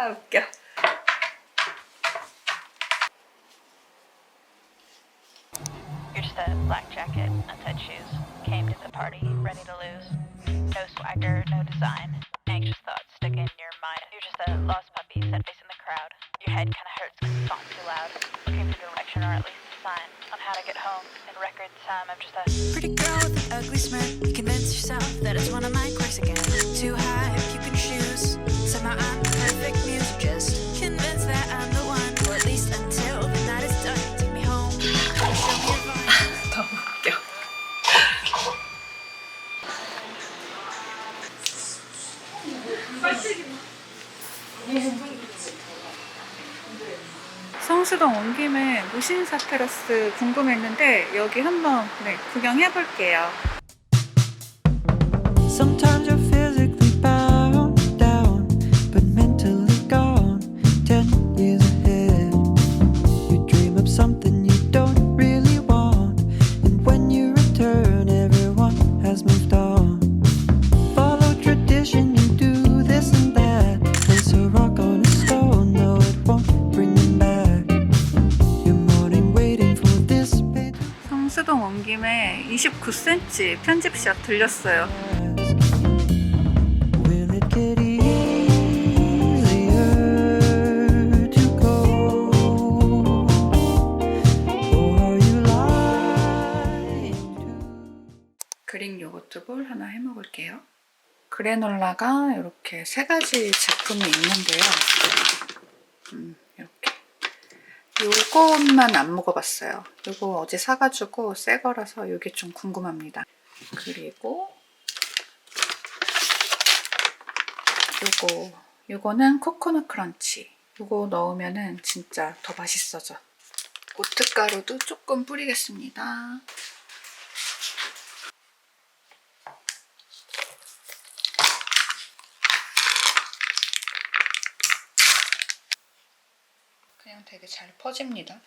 아 웃겨. You're just a black jacket, untied shoes. Came to the party, ready to lose. No swagger, no design. Anxious thoughts stuck in your mind. You're just a lost puppy set facing the crowd. Your head kinda hurts cause the song's too loud. Looking for direction or at least a sign on how to get home. In record time, I'm just a Pretty girl with an ugly smirk. You convince yourself that it's one of my quirks again. Too high, puking shoes. Somehow I'm 무신사 테라스 궁금했는데 여기 한번 네, 구경해 볼게요. 김에 29cm 편집샵 들렸어요. 그릭 요거트 볼 하나 해 먹을게요. 그래놀라가 이렇게 세 가지 제품이 있는데요. 음, 이렇게. 요것만 안 먹어봤어요. 요거 어제 사가지고 새 거라서 요게 좀 궁금합니다. 그리고 요거 요거는 코코넛 크런치. 요거 넣으면은 진짜 더 맛있어져. 고춧가루도 조금 뿌리겠습니다. 되게 잘 퍼집니다.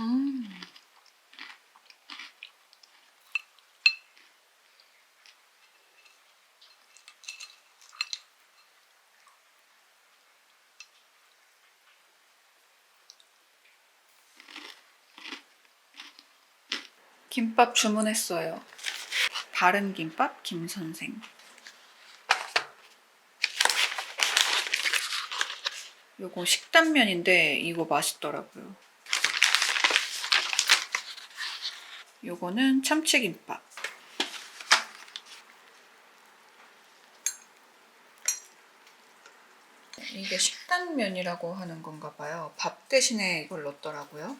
음. 김밥 주문했어요. 바른 김밥 김 선생. 요거 식단면인데 이거 맛있더라고요. 요거는 참치김밥. 이게 식단면이라고 하는 건가 봐요. 밥 대신에 이걸 넣더라고요.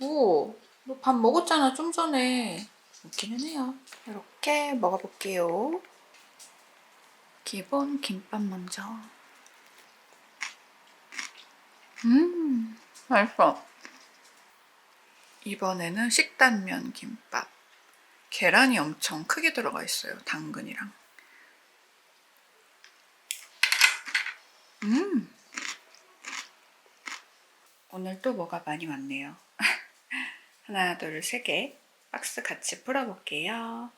오, 너 밥 먹었잖아, 좀 전에. 웃기는 해요. 이렇게 먹어볼게요. 기본 김밥 먼저. 음, 맛있어. 이번에는 식단면 김밥. 계란이 엄청 크게 들어가 있어요. 당근이랑. 음. 오늘 또 뭐가 많이 왔네요. 하나, 둘, 세 개. 박스 같이 풀어볼게요.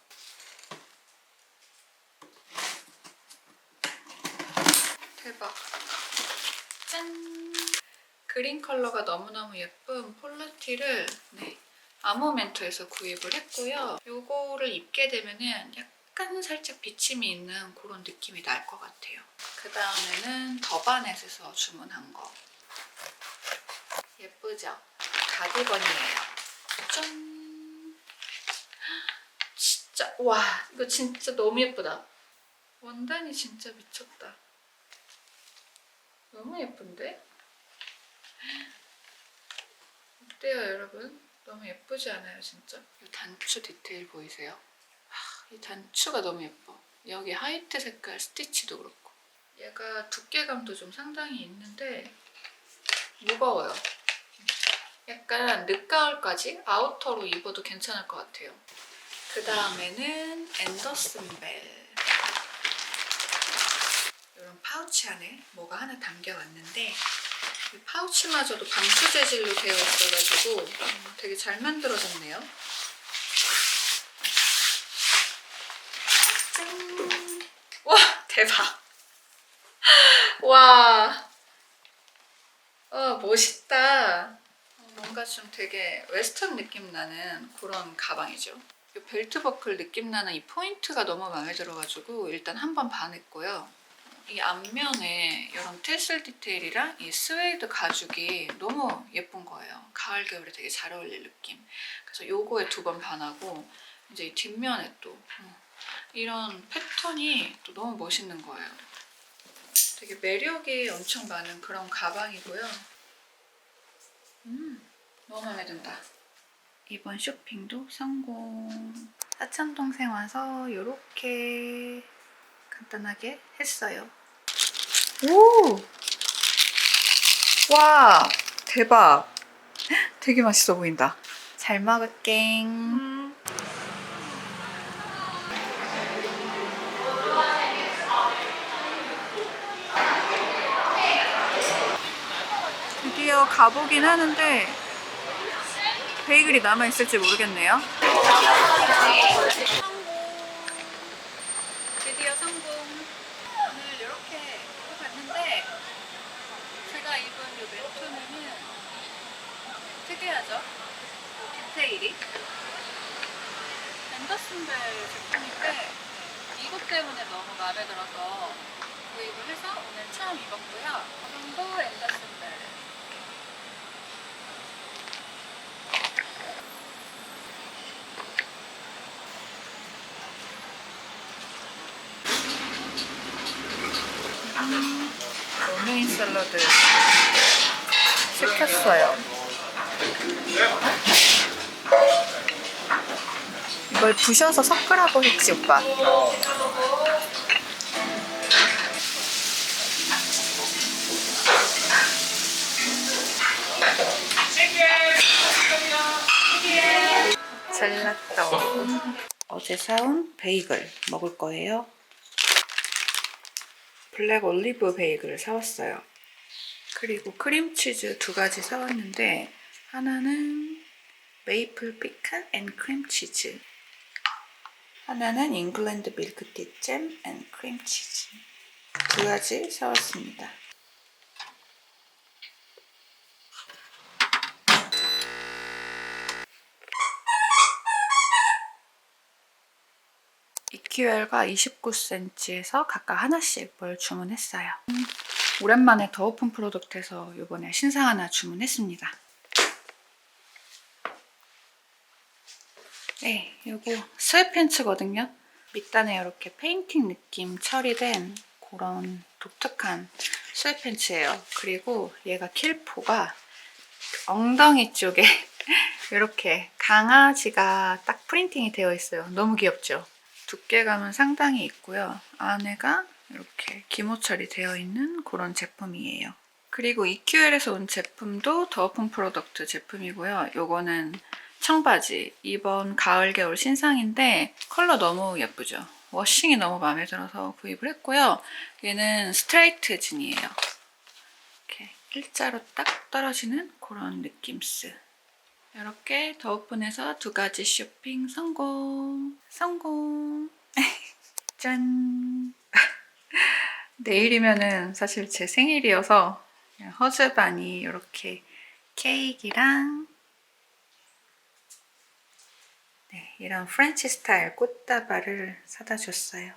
대박. 짠! 그린 컬러가 너무너무 예쁜 폴라티를 네, 아모멘토에서 구입을 했고요. 요거를 입게 되면은 약간 살짝 비침이 있는 그런 느낌이 날 것 같아요. 그 다음에는 더바넷에서 주문한 거. 예쁘죠? 가디건이에요. 짠! 진짜, 와, 이거 진짜 너무 예쁘다. 원단이 진짜 미쳤다. 너무 예쁜데? 어때요 여러분? 너무 예쁘지 않아요 진짜? 이 단추 디테일 보이세요? 하, 이 단추가 너무 예뻐. 여기 화이트 색깔 스티치도 그렇고 얘가 두께감도 좀 상당히 있는데 무거워요. 약간 늦가을까지 아우터로 입어도 괜찮을 것 같아요. 그 다음에는 앤더슨 벨. 이런 파우치 안에 뭐가 하나 담겨 왔는데 이 파우치마저도 방수 재질로 되어 있어가지고 음, 되게 잘 만들어졌네요. 짠! 와 대박! 와, 어 멋있다. 어, 뭔가 좀 되게 웨스턴 느낌 나는 그런 가방이죠. 이 벨트 버클 느낌 나는 이 포인트가 너무 마음에 들어가지고 일단 한 번 반했고요. 이 앞면에 이런 테슬 디테일이랑 이 스웨이드 가죽이 너무 예쁜 거예요. 가을 겨울에 되게 잘 어울릴 느낌. 그래서 요거에 두 번 반하고 이제 이 뒷면에 또 음, 이런 패턴이 또 너무 멋있는 거예요. 되게 매력이 엄청 많은 그런 가방이고요. 음, 너무 마음에 든다. 이번 쇼핑도 성공. 사촌 동생 와서 이렇게 간단하게 했어요. 오! 와, 대박. 되게 맛있어 보인다. 잘 먹을게. 드디어 가보긴 하는데 베이글이 남아있을지 모르겠네요. 드디어 성공. 오늘 이렇게 입고 갔는데 제가 입은 이 매트는 특이하죠? 디테일이. 앤더슨벨 제품인데 이것 때문에 너무 마음에 들어서 구입을 해서 오늘 처음 입었고요. 가방도 앤더슨벨. 로메인 샐러드 시켰어요. 이걸 부셔서 섞으라고 했지 오빠. 젤라또. 어제 사온 베이글 먹을 거예요. 블랙 올리브 베이글을 사왔어요. 그리고 크림치즈 두 가지 사왔는데 하나는 메이플 피칸 앤 크림치즈 하나는 잉글랜드 밀크티 잼 앤 크림치즈 두 가지 사왔습니다. EQL과 29cm에서 각각 하나씩 뭘 주문했어요. 음, 오랜만에 더 오픈 프로덕트에서 이번에 신상 하나 주문했습니다. 네, 요거 스웨팬츠거든요. 밑단에 이렇게 페인팅 느낌 처리된 그런 독특한 스웨팬츠예요. 그리고 얘가 킬포가 엉덩이 쪽에 이렇게 강아지가 딱 프린팅이 되어 있어요. 너무 귀엽죠? 두께감은 상당히 있고요. 안에가 이렇게 기모 처리되어 있는 그런 제품이에요. 그리고 EQL에서 온 제품도 더 오픈 프로덕트 제품이고요. 요거는 청바지. 이번 가을 겨울 신상인데 컬러 너무 예쁘죠? 워싱이 너무 마음에 들어서 구입을 했고요. 얘는 스트레이트 진이에요. 이렇게 일자로 딱 떨어지는 그런 느낌스. 이렇게 더 오픈해서 두 가지 쇼핑 성공. 성공. 짠. 내일이면은 사실 제 생일이어서 허즈반이 이렇게 케이크랑 네, 이런 프렌치 스타일 꽃다발을 사다 줬어요.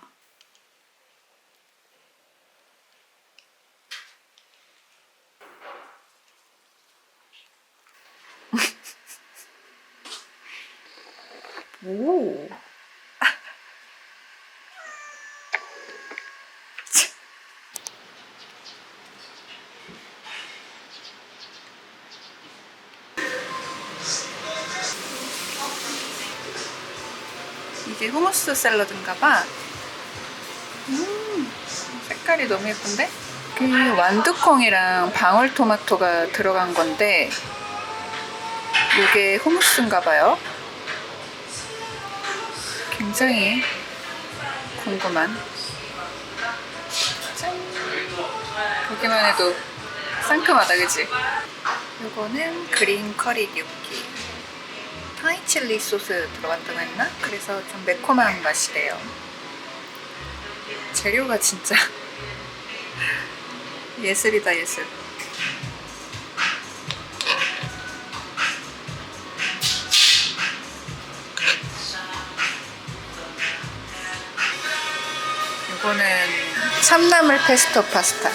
오. 이게 후무스 샐러드인가봐. 음, 색깔이 너무 예쁜데? 그 완두콩이랑 방울토마토가 들어간 건데 이게 후무스인가봐요. 굉장히 궁금한. 짠. 보기만 해도 상큼하다, 그치? 이거는 그린 커리 gnocchi. 타이 칠리 소스 들어갔다고 했나? 그래서 좀 매콤한 맛이래요. 재료가 진짜 예술이다, 예술. 이거는 참나물 페스토 파스타.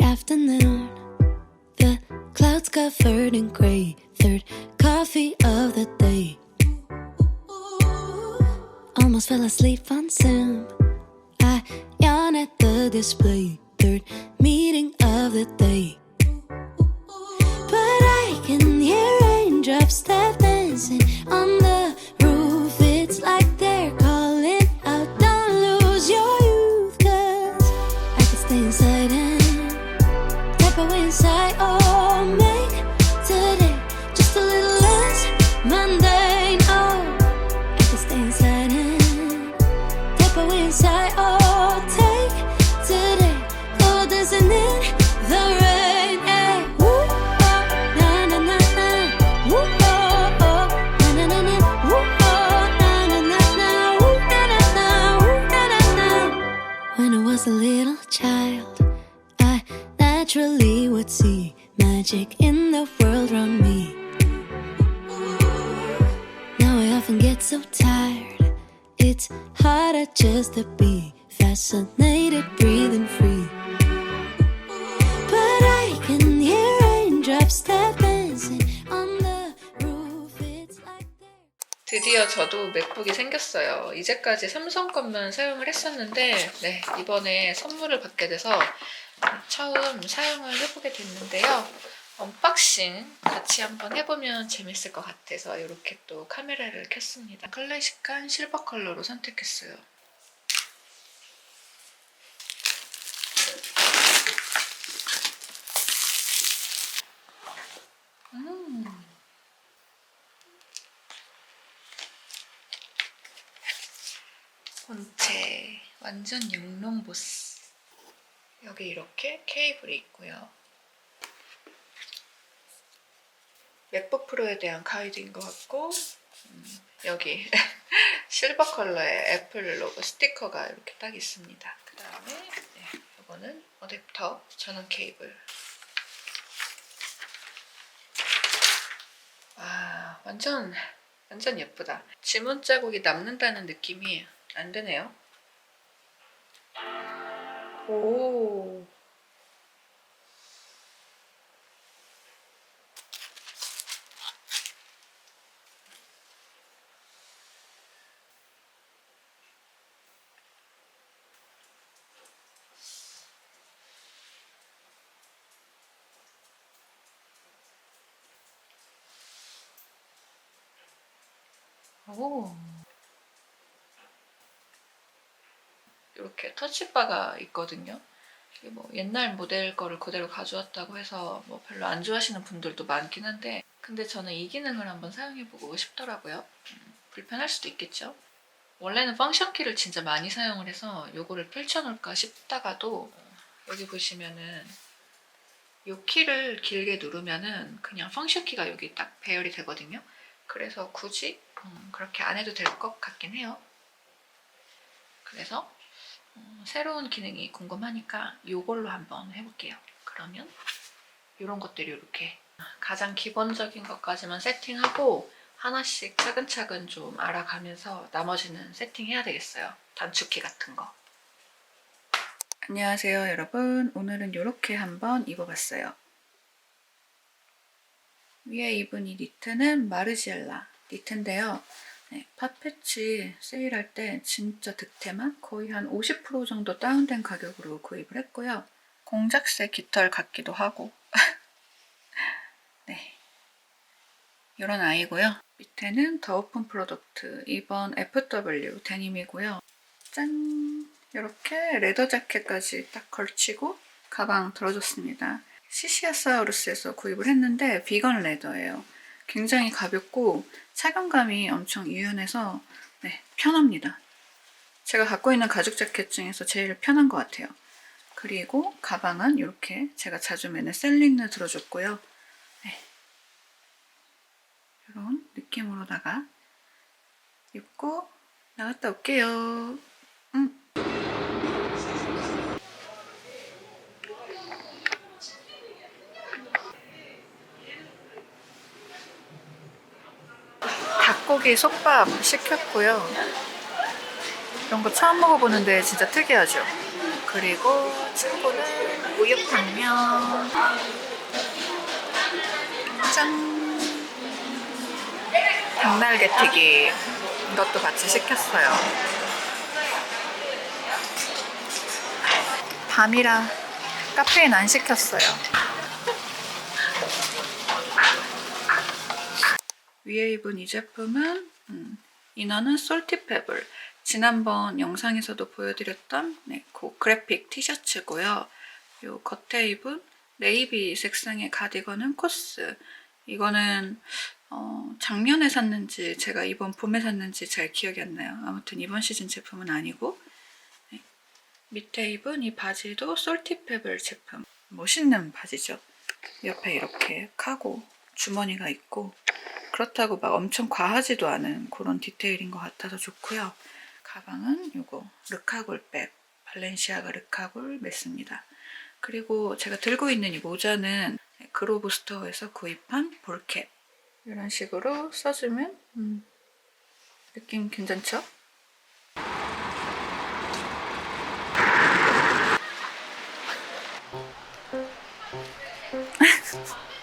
Afternoon. The clouds covered in gray. Third coffee of the day. Almost fell asleep on Zoom. I yawn at the display. Third meeting of the day. So tired, it's harder just to be fascinated, breathing free. But I can hear raindrops tap dancing on the roof. It's like. 드디어 저도 맥북이 생겼어요. 이제까지 삼성 것만 사용을 했었는데, 네, 이번에 선물을 받게 돼서 처음 사용을 해보게 됐는데요. 언박싱 같이 한번 해보면 재밌을 것 같아서 이렇게 또 카메라를 켰습니다. 클래식한 실버 컬러로 선택했어요. 음. 본체 완전 영롱 보스 여기 이렇게 케이블이 있고요 맥북 프로에 대한 가이드인 것 같고 음, 여기 실버 컬러의 애플 로고 스티커가 이렇게 딱 있습니다 그 다음에 네, 이거는 어댑터 전원 케이블 와 완전 완전 예쁘다 지문 자국이 남는다는 느낌이 안 되네요. 오. 오. 이렇게 터치바가 있거든요. 이게 뭐 옛날 모델 거를 그대로 가져왔다고 해서 뭐 별로 안 좋아하시는 분들도 많긴 한데 근데 저는 이 기능을 한번 사용해보고 싶더라고요. 음, 불편할 수도 있겠죠. 원래는 펑션 키를 진짜 많이 사용을 해서 요거를 펼쳐놓을까 싶다가도 어, 여기 보시면은 요 키를 길게 누르면은 그냥 펑션 키가 여기 딱 배열이 되거든요. 그래서 굳이 음, 그렇게 안 해도 될 것 같긴 해요. 그래서 어, 새로운 기능이 궁금하니까 이걸로 한번 해볼게요. 그러면 이런 것들이 이렇게 가장 기본적인 것까지만 세팅하고 하나씩 차근차근 좀 알아가면서 나머지는 세팅해야 되겠어요. 단축키 같은 거. 안녕하세요 여러분. 오늘은 이렇게 한번 입어봤어요. 위에 입은 이 니트는 마르지엘라 니트인데요. 네, 팟패치 세일할 때 진짜 득템한 거의 한 50% 정도 다운된 가격으로 구입을 했고요. 공작새 깃털 같기도 하고 네, 이런 아이고요. 밑에는 더 오픈 프로덕트 이번 FW 데님이고요. 짠! 이렇게 레더 자켓까지 딱 걸치고 가방 들어줬습니다. 시시아사우루스에서 구입을 했는데 비건 레더예요. 굉장히 가볍고 착용감이 엄청 유연해서 네, 편합니다. 제가 갖고 있는 가죽 자켓 중에서 제일 편한 것 같아요. 그리고 가방은 이렇게 제가 자주 매는 셀린느 들어줬고요. 네. 이런 느낌으로다가 입고 나갔다 올게요. 음. 닭고기 솥밥 시켰고요. 이런 거 처음 먹어보는데 진짜 특이하죠. 그리고 친구는 우육탕면. 짠. 닭날개 튀김. 이것도 같이 시켰어요. 밤이라 카페인 안 시켰어요. 위에 입은 이 제품은 음, 이너는 솔티 페블 지난번 영상에서도 보여드렸던 네, 그 그래픽 티셔츠고요. 요 겉에 입은 네이비 색상의 가디건은 코스 이거는 어, 작년에 샀는지 제가 이번 봄에 샀는지 잘 기억이 안 나요. 아무튼 이번 시즌 제품은 아니고 네. 밑에 입은 이 바지도 솔티페블 제품 멋있는 바지죠. 옆에 이렇게 카고 주머니가 있고 그렇다고 막 엄청 과하지도 않은 그런 디테일인 것 같아서 좋고요. 가방은 요거 르카골백 발렌시아가 르카골 맸습니다. 그리고 제가 들고 있는 이 모자는 그로브 스토어에서 구입한 볼캡 이런 식으로 써주면 음, 느낌 괜찮죠?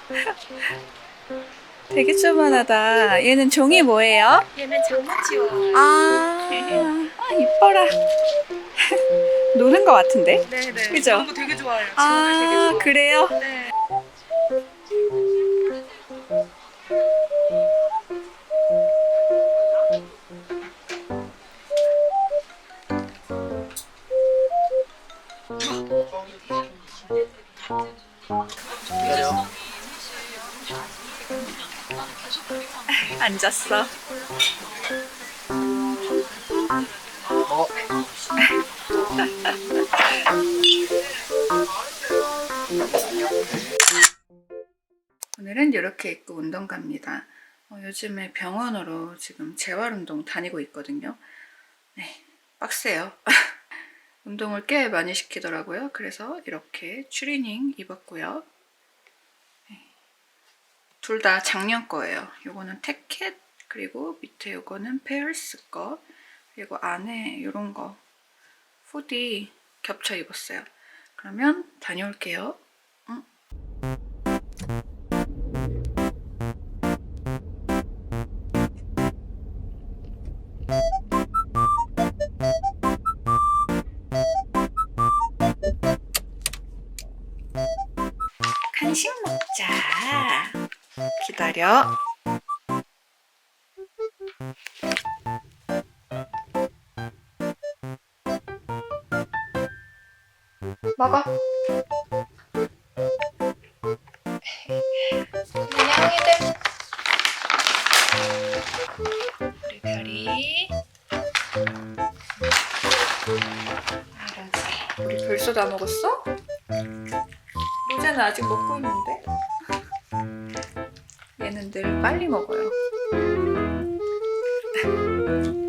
되게 조만하다. 얘는 종이 뭐예요? 얘는 장난치워. 아, 아 이뻐라. 노는 것 같은데? 네네. 그죠? 그런 거 되게 좋아해요. 아, 그래요? 네. 앉았어. 오늘은 이렇게 입고 운동 갑니다. 어, 요즘에 병원으로 지금 재활 운동 다니고 있거든요. 네, 빡세요. 운동을 꽤 많이 시키더라고요. 그래서 이렇게 추리닝 입었고요. 둘 다 작년 거예요. 요거는 태켓 그리고 밑에 요거는 페어스 거 그리고 안에 요런 거 후디 겹쳐 입었어요. 그러면 다녀올게요. 기다려. 먹어. 안녕히들. 우리 별이. 알았어. 우리 벌써 다 먹었어? 로제는 아직 먹고 있는데. 얘는 늘 빨리 먹어요.